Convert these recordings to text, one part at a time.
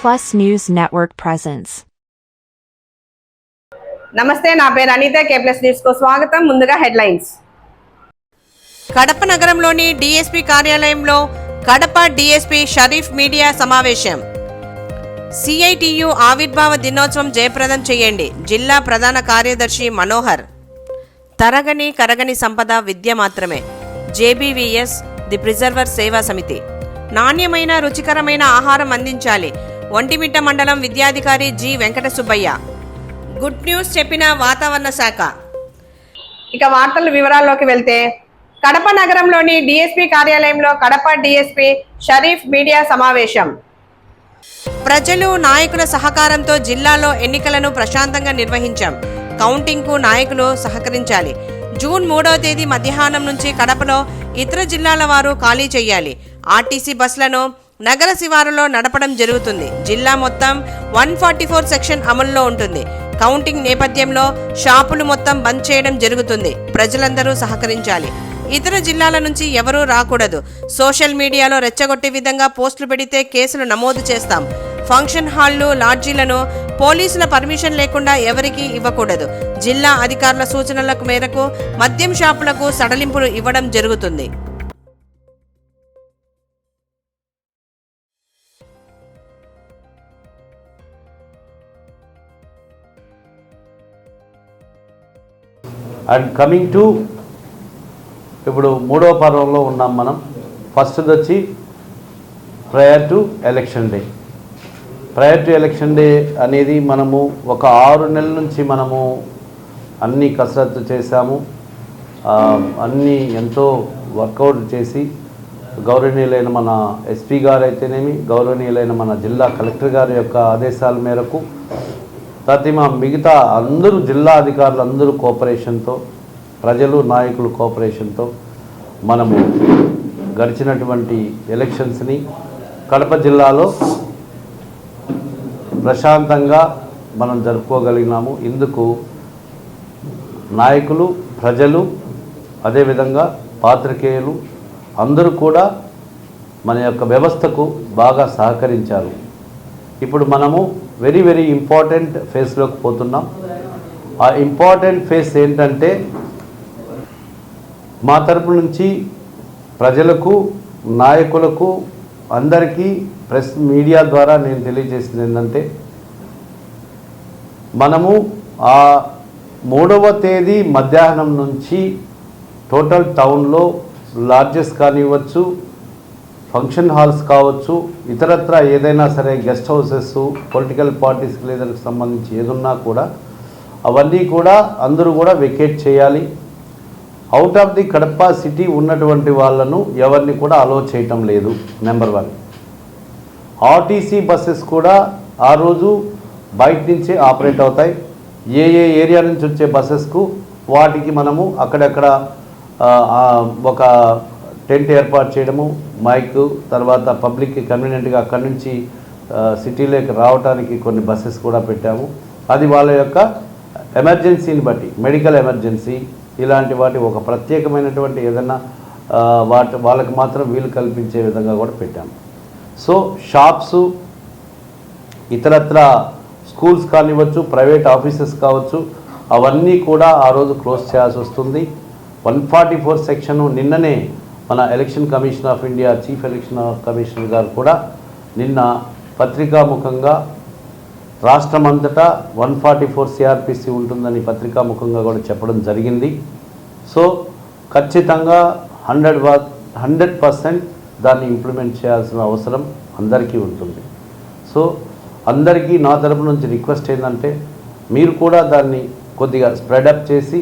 Plus News Network presents. నమస్తే నా పేరు అనిత కే ప్లస్ న్యూస్కు స్వాగతం. ముందుగా హెడ్లైన్స్. కడప నగరంలోని డీఎస్పీ కార్యాలయంలో కడప డీఎస్పీ షరీఫ్ మీడియా సమావేశం. సిఐటియు ఆవిర్భావ దినోత్సవం జయప్రదం చేయండి. జిల్లా ప్రధాన కార్యదర్శి మనోహర్. తరగని కరగని సంపద విద్య మాత్రమే. జేబీవీఎస్ ది ప్రిజర్వర్ సేవా సమితి. నాణ్యమైన రుచికరమైన ఆహారం అందించాలి. ఒంటిమిట్ట మండలం విద్యాధికారి G Venkata Subbaiah good news చెప్పిన వాతావరణ శాఖ. ఇక వార్తల వివరాల్లోకి వెళ్తే కడప నగరంలోని డిఎస్పీ కార్యాలయంలో కడప డిఎస్పీ షరీఫ్ మీడియా సమావేశం. ప్రజలు నాయకుల సహకారంతో జిల్లాలో ఎన్నికలను ప్రశాంతంగా నిర్వహించాం. కౌంటింగ్కు నాయకులు సహకరించాలి. జూన్ మూడవ తేదీ మధ్యాహ్నం నుంచి కడపలో ఇతర జిల్లాల వారు ఖాళీ చేయాలి. ఆర్టీసీ బస్సులను నగర శివారులో నడపడం జరుగుతుంది. జిల్లా మొత్తం వన్ ఫార్టీ ఫోర్ సెక్షన్ అమల్లో ఉంటుంది. కౌంటింగ్ నేపథ్యంలో షాపులు మొత్తం బంద్ చేయడం జరుగుతుంది. ప్రజలందరూ సహకరించాలి. ఇతర జిల్లాల నుంచి ఎవరూ రాకూడదు. సోషల్ మీడియాలో రెచ్చగొట్టే విధంగా పోస్టులు పెడితే కేసులు నమోదు చేస్తాం. ఫంక్షన్ హాళ్ళు లాడ్జీలను పోలీసుల పర్మిషన్ లేకుండా ఎవరికీ ఇవ్వకూడదు. జిల్లా అధికారుల సూచనలకు మేరకు మద్యం షాపులకు సడలింపులు ఇవ్వడం జరుగుతుంది. అండ్ కమింగ్ టు ఇప్పుడు మూడవ పర్వంలో ఉన్నాం మనం. ఫస్ట్ది వచ్చి prior to election day prior to election day అనేది మనము ఒక ఆరు నెలల నుంచి మనము అన్ని కసరత్తు చేశాము. అన్నీ ఎంతో వర్కౌట్ చేసి గౌరవనీయులైన మన ఎస్పీ గారు అయితేనేమి గౌరవనీయులైన మన జిల్లా కలెక్టర్ గారి యొక్క ఆదేశాల మేరకు ప్రతిమ మిగతా అందరూ జిల్లా అధికారులు అందరూ కోఆపరేషన్తో ప్రజలు నాయకులు కోఆపరేషన్తో మనము గడిచినటువంటి ఎలక్షన్స్ని కడప జిల్లాలో ప్రశాంతంగా మనం జరుపుకోగలిగినాము. ఇందుకు నాయకులు ప్రజలు అదేవిధంగా పాత్రికేయులు అందరూ కూడా మన యొక్క వ్యవస్థకు బాగా సహకరించారు. ఇప్పుడు మనము వెరీ వెరీ ఇంపార్టెంట్ ఫేస్లోకి పోతున్నాం. ఆ ఇంపార్టెంట్ ఫేస్ ఏంటంటే మా తరపు నుంచి ప్రజలకు నాయకులకు అందరికీ ప్రెస్ మీడియా ద్వారా నేను తెలియజేసింది ఏంటంటే మనము ఆ మూడవ తేదీ మధ్యాహ్నం నుంచి టోటల్ టౌన్లో లార్జెస్ట్ కానివ్వచ్చు ఫంక్షన్ హాల్స్ కావచ్చు ఇతరత్ర ఏదైనా సరే గెస్ట్ హౌసెస్ పొలిటికల్ పార్టీస్కి లేదానికి సంబంధించి ఏదున్నా కూడా అవన్నీ కూడా అందరూ కూడా వెకేట్ చేయాలి. Out of the Kadapa city ఉన్నటువంటి వాళ్ళను ఎవరిని కూడా అలో చేయటం లేదు నెంబర్ వన్ ఆర్టీసీ బస్సెస్ కూడా ఆ రోజు బయట నుంచే ఆపరేట్ అవుతాయి. ఏ ఏ ఏరియా నుంచి వచ్చే బస్సెస్కు వాటికి మనము అక్కడక్కడ ఒక టెంట్ ఏర్పాటు చేయడము మైక్ తర్వాత పబ్లిక్కి కన్వీనియంట్గా అక్కడి నుంచి సిటీలోకి రావడానికి కొన్ని బస్సెస్ కూడా పెట్టాము. అది వాళ్ళ యొక్క ఎమర్జెన్సీని బట్టి మెడికల్ ఎమర్జెన్సీ ఇలాంటి వాటి ఒక ప్రత్యేకమైనటువంటి ఏదైనా వాటి వాళ్ళకి మాత్రం వీలు కల్పించే విధంగా కూడా పెట్టాము. సో షాప్స్ ఇతరత్ర స్కూల్స్ కానివ్వచ్చు ప్రైవేట్ ఆఫీసెస్ కావచ్చు అవన్నీ కూడా ఆ రోజు క్లోజ్ చేయాల్సి వస్తుంది. వన్ ఫార్టీ ఫోర్ సెక్షన్ నిన్ననే మన election commission of India chief election commissioner గారు కూడా నిన్న పత్రికాముఖంగా రాష్ట్రమంతటా వన్ ఫార్టీ ఫోర్ సిఆర్పిసి ఉంటుందని పత్రికాముఖంగా కూడా చెప్పడం జరిగింది. సో ఖచ్చితంగా హండ్రెడ్ వా హండ్రెడ్ పర్సెంట్ దాన్ని ఇంప్లిమెంట్ చేయాల్సిన అవసరం అందరికీ ఉంటుంది. సో అందరికీ నా తరపు నుంచి రిక్వెస్ట్ ఏంటంటే మీరు కూడా దాన్ని కొద్దిగా స్ప్రెడప్ చేసి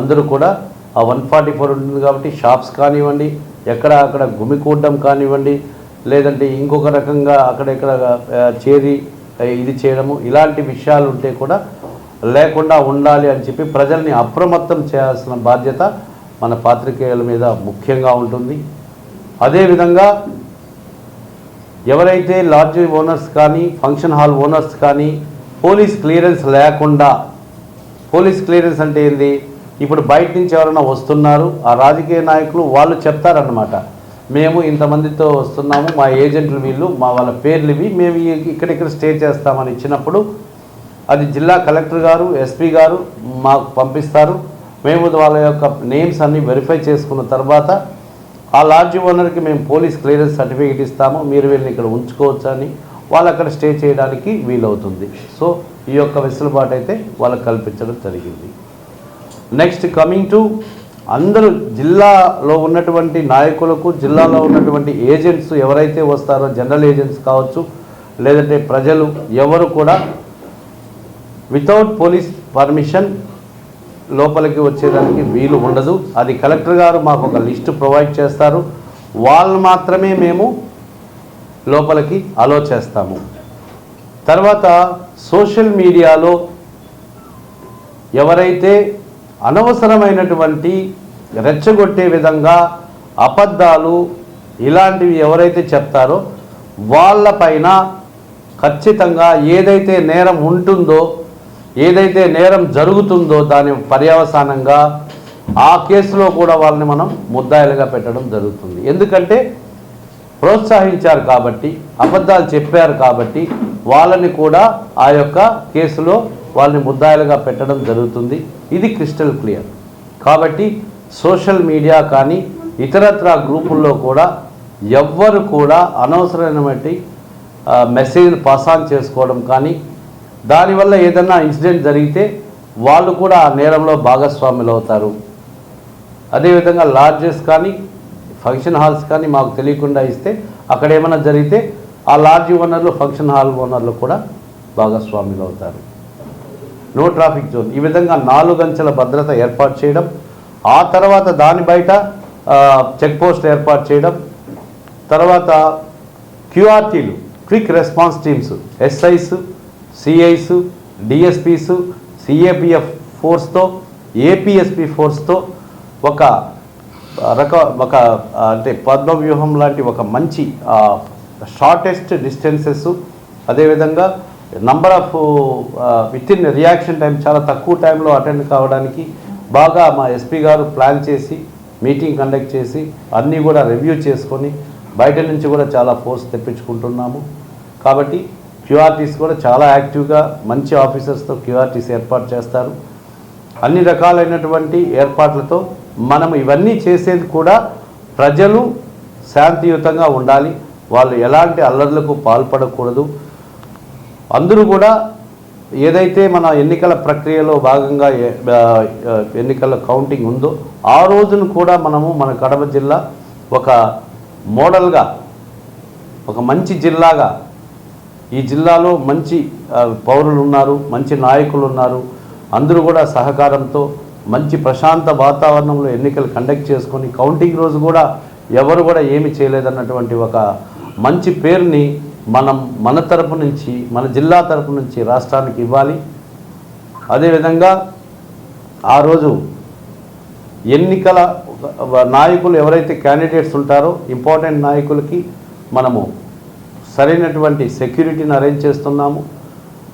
అందరూ కూడా ఆ వన్ ఫార్టీ ఫోర్ ఉంటుంది కాబట్టి షాప్స్ కానివ్వండి ఎక్కడ అక్కడ గుమికూడడం కానివ్వండి లేదంటే ఇంకొక రకంగా అక్కడెక్కడ చేరి ఇది చేయడము ఇలాంటి విషయాలు ఉంటే కూడా లేకుండా ఉండాలి అని చెప్పి ప్రజల్ని అప్రమత్తం చేయాల్సిన బాధ్యత మన పాత్రికేయుల మీద ముఖ్యంగా ఉంటుంది. అదేవిధంగా ఎవరైతే లాడ్జ్ ఓనర్స్ కానీ ఫంక్షన్ హాల్ ఓనర్స్ కానీ పోలీస్ క్లియరెన్స్ లేకుండా పోలీస్ క్లియరెన్స్ అంటే ఏంది? ఇప్పుడు బయట నుంచి ఎవరైనా వస్తున్నారు ఆ రాజకీయ నాయకులు వాళ్ళు చెప్తారన్నమాట. మేము ఇంతమందితో వస్తున్నాము మా ఏజెంట్లు వీళ్ళు మా వాళ్ళ పేర్లు ఇవి మేము ఇక్కడ ఇక్కడిక్కడ స్టే చేస్తామని ఇచ్చినప్పుడు అది జిల్లా కలెక్టర్ గారు ఎస్పీ గారు మాకు పంపిస్తారు. మేము వాళ్ళ యొక్క నేమ్స్ అన్ని వెరిఫై చేసుకున్న తర్వాత ఆ లాడ్జ్ ఓనర్కి మేము పోలీస్ క్లియరెన్స్ సర్టిఫికేట్ ఇస్తాము. మీరు వీళ్ళని ఇక్కడ ఉంచుకోవచ్చు అని వాళ్ళు అక్కడ స్టే చేయడానికి వీలవుతుంది. సో ఈ యొక్క వెసులుబాటు అయితే వాళ్ళకి కల్పించడం జరిగింది. నెక్స్ట్ కమింగ్ టు అందరూ జిల్లాలో ఉన్నటువంటి నాయకులకు జిల్లాలో ఉన్నటువంటి ఏజెంట్స్ ఎవరైతే వస్తారో జనరల్ ఏజెంట్స్ కావచ్చు లేదంటే ప్రజలు ఎవరు కూడా వితౌట్ పోలీస్ పర్మిషన్ లోపలికి వచ్చేదానికి వీలు ఉండదు. అది కలెక్టర్ గారు మాకు ఒక లిస్టు ప్రొవైడ్ చేస్తారు. వాళ్ళు మాత్రమే మేము లోపలికి అలో చేస్తాము. తర్వాత సోషల్ మీడియాలో ఎవరైతే అనవసరమైనటువంటి రెచ్చగొట్టే విధంగా అబద్ధాలు ఇలాంటివి ఎవరైతే చెప్తారో వాళ్ళపైన ఖచ్చితంగా ఏదైతే నేరం ఉంటుందో ఏదైతే నేరం జరుగుతుందో దాని పర్యవసానంగా ఆ కేసులో కూడా వాళ్ళని మనం ముద్దాయిలుగా పెట్టడం జరుగుతుంది. ఎందుకంటే ప్రోత్సహించారు కాబట్టి అబద్ధాలు చెప్పారు కాబట్టి వాళ్ళని కూడా ఆ యొక్క కేసులో వాళ్ళని ముద్దాయిలుగా పెట్టడం జరుగుతుంది. ఇది క్రిస్టల్ క్లియర్. కాబట్టి సోషల్ మీడియా కానీ ఇతరత్ర గ్రూపుల్లో కూడా ఎవ్వరు కూడా అనవసరమైనటువంటి మెసేజ్ పాస్ ఆన్ చేసుకోవడం కానీ దానివల్ల ఏదైనా ఇన్సిడెంట్ జరిగితే వాళ్ళు కూడా ఆ నేరంలో భాగస్వాములు అవుతారు అదేవిధంగా లాడ్జెస్ కానీ ఫంక్షన్ హాల్స్ కానీ మాకు తెలియకుండా ఇస్తే అక్కడ ఏమైనా జరిగితే ఆ లార్జ్ ఓనర్లు ఫంక్షన్ హాల్ ఓనర్లు కూడా భాగస్వాములు అవుతారు. No traffic zone. ఈ విధంగా నాలుగు అంచెల భద్రత ఏర్పాటు చేయడం ఆ తర్వాత దాని బయట చెక్ పోస్ట్ ఏర్పాటు చేయడం తర్వాత క్యూఆర్టీలు quick response teams SIs CIs DSPs CAPF ఫోర్స్తో APSP ఫోర్స్తో ఒక రక ఒక అంటే పద్మవ్యూహం లాంటి ఒక మంచి షార్టెస్ట్ డిస్టెన్సెస్ అదేవిధంగా number of with in reaction time చాలా తక్కువ టైంలో అటెండ్ కావడానికి బాగా మా ఎస్పీ గారు ప్లాన్ చేసి మీటింగ్ కండక్ట్ చేసి అన్నీ కూడా రివ్యూ చేసుకొని బయట నుంచి కూడా చాలా ఫోర్స్ తెప్పించుకుంటున్నాము. కాబట్టి క్యూఆర్టీస్ కూడా చాలా యాక్టివ్గా మంచి ఆఫీసర్స్తో క్యూఆర్టీస్ ఏర్పాటు చేస్తారు. అన్ని రకాలైనటువంటి ఏర్పాట్లతో మనం ఇవన్నీ చేసేది కూడా ప్రజలు శాంతియుతంగా ఉండాలి. వాళ్ళు ఎలాంటి అల్లర్లకు పాల్పడకూడదు. అందరూ కూడా ఏదైతే మన ఎన్నికల ప్రక్రియలో భాగంగా ఎన్నికల కౌంటింగ్ ఉందో ఆ రోజును కూడా మనము మన కడప జిల్లా ఒక మోడల్గా ఒక మంచి జిల్లాగా ఈ జిల్లాలో మంచి పౌరులు ఉన్నారు మంచి నాయకులు ఉన్నారు అందరూ కూడా సహకారంతో మంచి ప్రశాంత వాతావరణంలో ఎన్నికలు కండక్ట్ చేసుకొని కౌంటింగ్ రోజు కూడా ఎవరు కూడా ఏమి చేయలేదన్నటువంటి ఒక మంచి పేరుని మనం మన తరపు నుంచి మన జిల్లా తరపు నుంచి రాష్ట్రానికి ఇవ్వాలి. అదేవిధంగా ఆ రోజు ఎన్నికల నాయకులు ఎవరైతే క్యాండిడేట్స్ ఉంటారో ఇంపార్టెంట్ నాయకులకి మనము సరైనటువంటి సెక్యూరిటీని అరేంజ్ చేస్తున్నాము.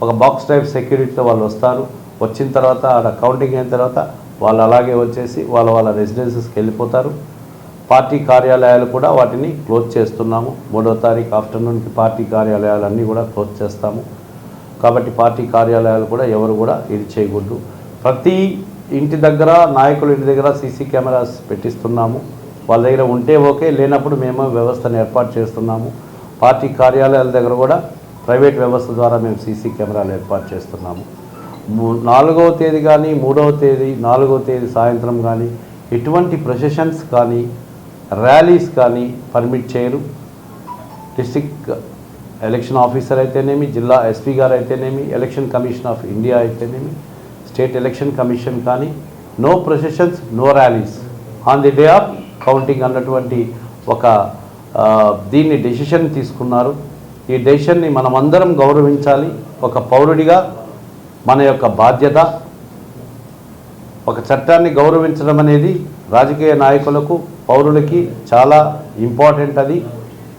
ఒక బాక్స్ టైప్ సెక్యూరిటీతో వాళ్ళు వస్తారు. వచ్చిన తర్వాత అక్కడ కౌంటింగ్ అయిన తర్వాత వాళ్ళు అలాగే వచ్చేసి వాళ్ళ వాళ్ళ రెసిడెన్సెస్కి వెళ్ళిపోతారు. పార్టీ కార్యాలయాలు కూడా వాటిని క్లోజ్ చేస్తున్నాము. మూడో తారీఖు ఆఫ్టర్నూన్కి పార్టీ కార్యాలయాలు అన్నీ కూడా క్లోజ్ చేస్తాము. కాబట్టి పార్టీ కార్యాలయాలు కూడా ఎవరు కూడా ఇది చేయకూడదు. ప్రతి ఇంటి దగ్గర నాయకుల ఇంటి దగ్గర సీసీ కెమెరాస్ పెట్టిస్తున్నాము. వాళ్ళ దగ్గర ఉంటే ఓకే లేనప్పుడు మేము వ్యవస్థను ఏర్పాటు చేస్తున్నాము. పార్టీ కార్యాలయాల దగ్గర కూడా ప్రైవేట్ వ్యవస్థ ద్వారా మేము సీసీ కెమెరాలు ఏర్పాటు చేస్తున్నాము. నాలుగవ తేదీ కానీ మూడవ తేదీ నాలుగవ తేదీ సాయంత్రం కానీ ఎటువంటి ప్రొసెషన్స్ కానీ ర్యాలీస్ కానీ పర్మిట్ చేయరు. డిస్టిక్ ఎలక్షన్ ఆఫీసర్ అయితేనేమి జిల్లా ఎస్పీ గారు అయితేనేమి ఎలక్షన్ కమిషన్ ఆఫ్ ఇండియా అయితేనేమి స్టేట్ ఎలక్షన్ కమిషన్ కానీ no processions no rallies. On the day of counting అన్నటువంటి ఒక దీన్ని డెసిషన్ తీసుకున్నారు. ఈ డెసిషన్ని మనమందరం గౌరవించాలి. ఒక పౌరుడిగా మన యొక్క బాధ్యత ఒక చట్టాన్ని గౌరవించడం అనేది రాజకీయ నాయకులకు పౌరులకి చాలా ఇంపార్టెంట్ అది.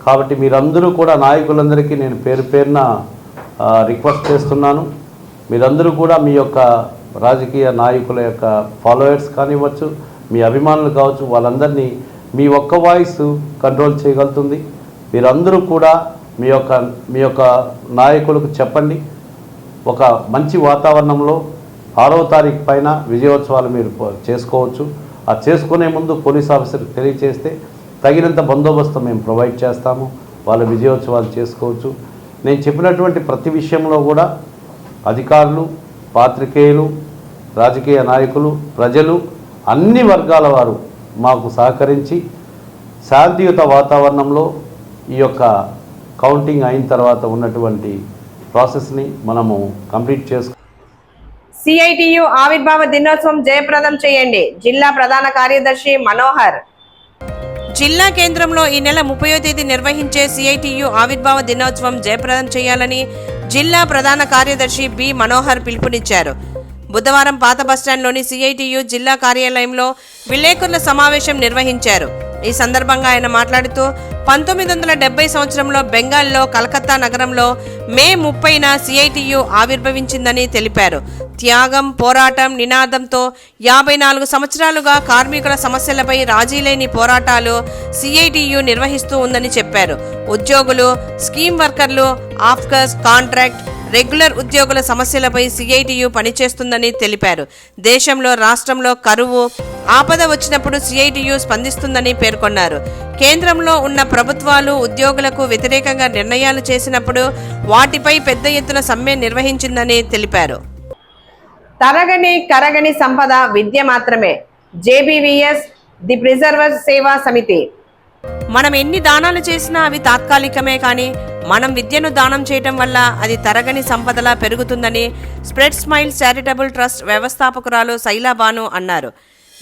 కాబట్టి మీరందరూ కూడా నాయకులందరికీ నేను పేరు పేరున రిక్వెస్ట్ చేస్తున్నాను. మీరందరూ కూడా మీ యొక్క రాజకీయ నాయకుల యొక్క ఫాలోయర్స్ కానివ్వచ్చు మీ అభిమానులు కావచ్చు వాళ్ళందరినీ మీ ఒక్క వాయిస్ కంట్రోల్ చేయగలుగుతుంది. మీరందరూ కూడా మీ యొక్క మీ యొక్క నాయకులకు చెప్పండి. ఒక మంచి వాతావరణంలో ఆరవ తారీఖు పైన విజయోత్సవాలు మీరు చేసుకోవచ్చు. ఆ చేసుకునే ముందు పోలీస్ ఆఫీసర్కి తెలియచేస్తే తగినంత బందోబస్తు మేము ప్రొవైడ్ చేస్తాము. వాళ్ళ విజయోత్సవాలు చేసుకోవచ్చు. నేను చెప్పినటువంటి ప్రతి విషయంలో కూడా అధికారులు పాత్రికేయులు రాజకీయ నాయకులు ప్రజలు అన్ని వర్గాల వారు మాకు సహకరించి శాంతియుత వాతావరణంలో ఈ యొక్క కౌంటింగ్ అయిన తర్వాత ఉన్నటువంటి ప్రాసెస్ని మనము కంప్లీట్ చేసుకు సిఐటియు ఆవిర్భావ దినోత్సవం జయప్రదం చేయండి. జిల్లా ప్రధాన కార్యదర్శి మనోహర్. జిల్లా కేంద్రంలో ఈ నెల ముప్పయో తేదీ నిర్వహించే సిఐటియు ఆవిర్భావ దినోత్సవం జయప్రదం చేయాలని జిల్లా ప్రధాన కార్యదర్శి బి మనోహర్ పిలుపునిచ్చారు. బుధవారం పాత బస్టాండ్లోని సిఐటియు జిల్లా కార్యాలయంలో విలేకరుల సమావేశం నిర్వహించారు. ఈ సందర్భంగా ఆయన మాట్లాడుతూ పంతొమ్మిది వందల డెబ్బై సంవత్సరంలో బెంగాల్లో కలకత్తా నగరంలో మే ముప్పైన సిఐటియు ఆవిర్భవించిందని తెలిపారు. త్యాగం పోరాటం నినాదంతో యాభై నాలుగు సంవత్సరాలుగా కార్మికుల సమస్యలపై రాజీలేని పోరాటాలు సిఐటియు నిర్వహిస్తూ ఉందని చెప్పారు. ఉద్యోగులు స్కీమ్ వర్కర్లు ఆఫ్కర్స్ కాంట్రాక్ట్ రెగ్యులర్ ఉద్యోగుల సమస్యలపై సిఐటియు పనిచేస్తుందని తెలిపారు. దేశంలో రాష్ట్రంలో కరువు ఆపద వచ్చినప్పుడు సిఐటియు స్పందిస్తుందని పేర్కొన్నారు. కేంద్రంలో ఉన్న ప్రభుత్వాలు ఉద్యోగులకు వ్యతిరేకంగా నిర్ణయాలు చేసినప్పుడు వాటిపై పెద్ద ఎత్తున సమ్మె నిర్వహించిందని తెలిపారు. తరగని కరగని సంపద విద్య మాత్రమే. జేబీవీఎస్ ది ప్రిజర్వర్ సేవా సమితి. మనం ఎన్ని దానాలు చేసినా అవి తాత్కాలికమే కానీ మనం విద్యను దానం చేయటం వల్ల అది తరగని సంపదలా పెరుగుతుందని స్ప్రెడ్ స్మైల్ చారిటబుల్ ట్రస్ట్ వ్యవస్థాపకురాలు శైలాబాను అన్నారు.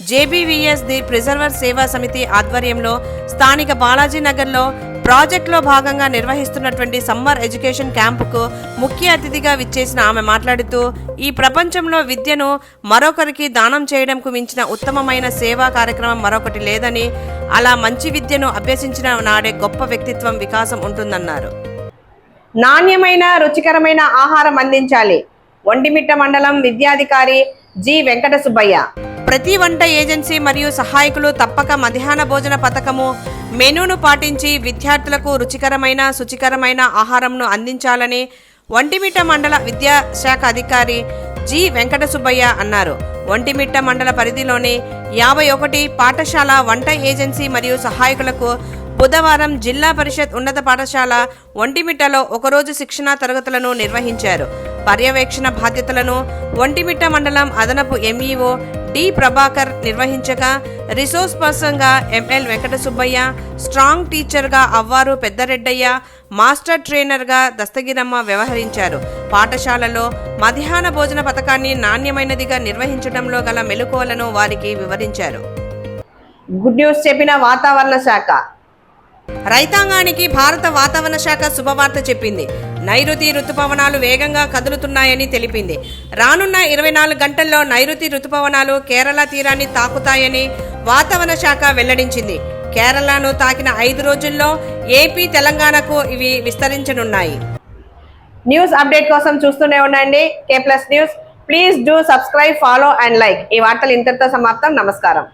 జేబీవీఎస్ ది ప్రిజర్వర్ సేవా సమితి ఆధ్వర్యంలో స్థానిక బాలాజీ నగర్లో ప్రాజెక్టులో భాగంగా నిర్వహిస్తున్నటువంటి సమ్మర్ ఎడ్యుకేషన్ క్యాంపుకు ముఖ్య అతిథిగా విచ్చేసిన ఆమె మాట్లాడుతూ ఈ ప్రపంచంలో విద్యను మరొకరికి దానం చేయడంకు మించిన ఉత్తమమైన సేవా కార్యక్రమం మరొకటి లేదని అలా మంచి విద్యను అభ్యసించిన నాడే గొప్ప వ్యక్తిత్వం వికాసం ఉంటుందన్నారు. నాణ్యమైన రుచికరమైన ఆహారం అందించాలి. ఒండిమిట్ట మండలం విద్యాధికారి జి. వెంకట సుబ్బయ్య. ప్రతి వంట ఏజెన్సీ మరియు సహాయకులు తప్పక మధ్యాహ్న భోజన పథకము మెనూను పాటించి విద్యార్థులకు రుచికరమైన శుచికరమైన ఆహారంను అందించాలని ఒంటిమిట్ట మండల విద్యాశాఖ అధికారి జి. వెంకట సుబ్బయ్య అన్నారు. ఒంటిమిట్ట మండల పరిధిలోని యాభై ఒకటి పాఠశాల వంట ఏజెన్సీ మరియు సహాయకులకు బుధవారం జిల్లా పరిషత్ ఉన్నత పాఠశాల ఒంటిమిట్టలో ఒకరోజు శిక్షణా తరగతులను నిర్వహించారు. పర్యవేక్షణ బాధ్యతలను ఒంటిమిట్ట మండలం అదనపు ఎంఈఓ డి ప్రభాకర్ నిర్వహించగా రిసోర్స్ పర్సన్గా ఎంఎల్ వెంకట సుబ్బయ్య స్ట్రాంగ్ టీచర్గా అవ్వారు పెద్దరెడ్డయ్య మాస్టర్ ట్రైనర్గా దస్తగిరమ్మ వ్యవహరించారు. పాఠశాలలో మధ్యాహ్న భోజన పథకాన్ని నాణ్యమైనదిగా నిర్వహించడంలో గల మెలకువలను వారికి వివరించారు. గుడ్ న్యూస్ చెప్పిన వాతావరణ శాఖ. రైతాంగానికి భారత వాతావరణ శాఖ శుభవార్త చెప్పింది. నైరుతి రుతుపవనాలు వేగంగా కదులుతున్నాయని తెలిపింది. రానున్న ఇరవై నాలుగు గంటల్లో నైరుతి రుతుపవనాలు కేరళ తీరాన్ని తాకుతాయని వాతావరణ శాఖ వెల్లడించింది. కేరళను తాకిన ఐదు రోజుల్లో ఏపీ తెలంగాణకు ఇవి విస్తరించనున్నాయి. న్యూస్ అప్డేట్ కోసం చూస్తూనే ఉండండి. K plus news. Please do subscribe follow and like. ఈ వార్తలు ఇంతటితో సమాప్తం. నమస్కారం.